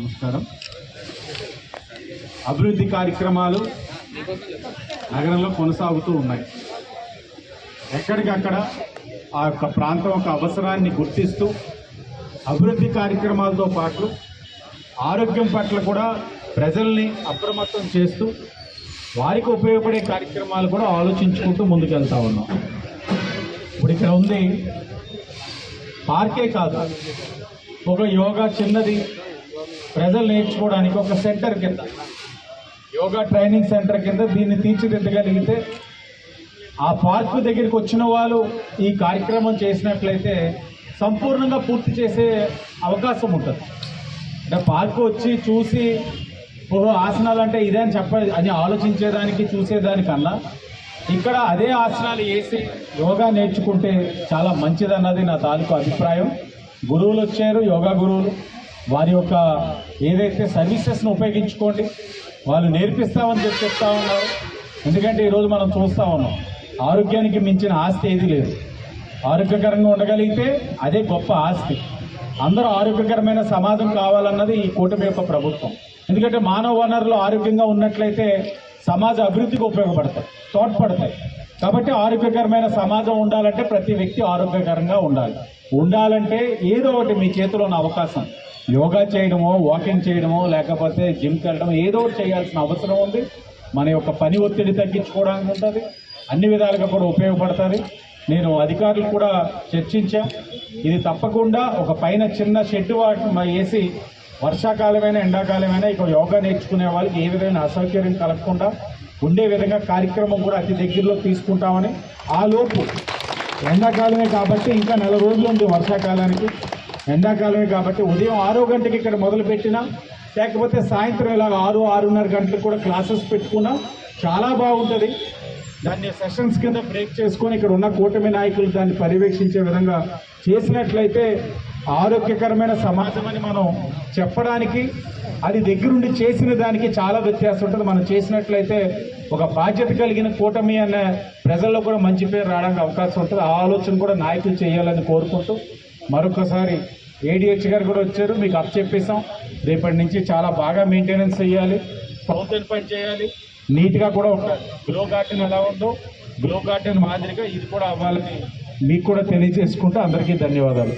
నమస్కారం. అభివృద్ధి కార్యక్రమాలు నగరంలో కొనసాగుతూ ఉన్నాయి. ఎక్కడికక్కడ ఆ యొక్క ప్రాంతం యొక్క అవసరాన్ని గుర్తిస్తూ అభివృద్ధి కార్యక్రమాలతో పాటు ఆరోగ్యం పట్ల కూడా ప్రజల్ని అప్రమత్తం చేస్తూ వారికి ఉపయోగపడే కార్యక్రమాలు కూడా ఆలోచించుకుంటూ ముందుకెళ్తా ఉన్నాం. ఇప్పుడు ఇక్కడ ఉంది పార్కే కాదు. ఒక యోగా చిన్నది ప్రజలు నేర్చుకోవడానికి ఒక సెంటర్ కింద యోగా ట్రైనింగ్ సెంటర్ కింద దీన్ని తీర్చిదిద్దగలిగితే ఆ పార్క్ దగ్గరికి వచ్చిన వాళ్ళు ఈ కార్యక్రమం చేసినట్లయితే సంపూర్ణంగా పూర్తి చేసే అవకాశం ఉంటుంది. అంటే పార్క్ వచ్చి చూసి ఓహో ఆసనాలు అంటే ఇదే అని చెప్ప అని ఆలోచించేదానికి చూసేదానికన్నా ఇక్కడ అదే ఆసనాలు వేసి యోగా నేర్చుకుంటే చాలా మంచిదన్నది నా తాలూకు అభిప్రాయం. గురువులు వచ్చారు యోగా గురువులు. వారి యొక్క ఏదైతే సర్వీసెస్ను ఉపయోగించుకోండి వాళ్ళు నేర్పిస్తామని చెప్పి చెప్తా ఉన్నారు. ఎందుకంటే ఈరోజు మనం చూస్తూ ఉన్నాం ఆరోగ్యానికి మించిన ఆస్తి ఏది లేదు. ఆరోగ్యకరంగా ఉండగలిగితే అదే గొప్ప ఆస్తి. అందరూ ఆరోగ్యకరమైన సమాజం కావాలన్నది ఈ కూటమి యొక్క ప్రభుత్వం. ఎందుకంటే మానవ వనరులు ఆరోగ్యంగా ఉన్నట్లయితే సమాజ అభివృద్ధికి ఉపయోగపడతాయి తోడ్పడతాయి. కాబట్టి ఆరోగ్యకరమైన సమాజం ఉండాలంటే ప్రతి వ్యక్తి ఆరోగ్యకరంగా ఉండాలి. ఉండాలంటే ఏదో ఒకటి మీ చేతిలో ఉన్న అవకాశం. యోగా చేయడమో వాకింగ్ చేయడమో లేకపోతే జిమ్కి వెళ్ళడం ఏదో ఒకటి చేయాల్సిన అవసరం ఉంది. మన యొక్క పని ఒత్తిడి తగ్గించుకోవడానికి ఉంటుంది. అన్ని విధాలుగా కూడా ఉపయోగపడుతుంది. నేను అధికారులు కూడా చర్చించా. ఇది తప్పకుండా ఒక పైన చిన్న షెడ్ వాటిని వేసి వర్షాకాలమైన ఎండాకాలమైనా ఇక యోగా నేర్చుకునే వాళ్ళకి ఏ విధమైన అసౌకర్యం కలగకుండా ఉండే విధంగా కార్యక్రమం కూడా అతి దగ్గరలో తీసుకుంటామని ఆ లోపు ఎండాకాలమే కాబట్టి ఇంకా నెల రోజులు ఉంది వర్షాకాలానికి. ఎండాకాలమే కాబట్టి ఉదయం ఆరో గంటకి ఇక్కడ మొదలు పెట్టినా లేకపోతే సాయంత్రం ఇలాగ ఆరు ఆరున్నర గంటలకు కూడా క్లాసెస్ పెట్టుకున్నా. చాలా బాగుంటుంది. దాన్ని సెషన్స్ కింద బ్రేక్ చేసుకొని ఇక్కడ ఉన్న కూటమి నాయకులు దాన్ని పర్యవేక్షించే విధంగా చేసినట్లయితే ఆరోగ్యకరమైన సమాజం అని మనం చెప్పడానికి అది దగ్గరుండి చేసిన దానికి చాలా వ్యత్యాసం ఉంటుంది. మనం చేసినట్లయితే ఒక బాధ్యత కలిగిన కూటమి అన్న ప్రజల్లో కూడా మంచి పేరు రావడానికి అవకాశం ఉంటుంది. ఆ ఆలోచన కూడా నాయకులు చేయాలని కోరుకుంటూ మరొకసారి ఏడిహెచ్ గారు కూడా వచ్చారు. మీకు అప్ చెప్పేసాం రేపటి నుంచి చాలా బాగా మెయింటెనెన్స్ చేయాలి. ఫౌంటైన్ పని చేయాలి. నీట్గా కూడా ఉండాలి. గ్లో గార్డెన్ ఎలా ఉందో గ్లో గార్డెన్ మాదిరిగా ఇది కూడా అవ్వాలని మీకు కూడా తెలియజేసుకుంటూ అందరికీ ధన్యవాదాలు.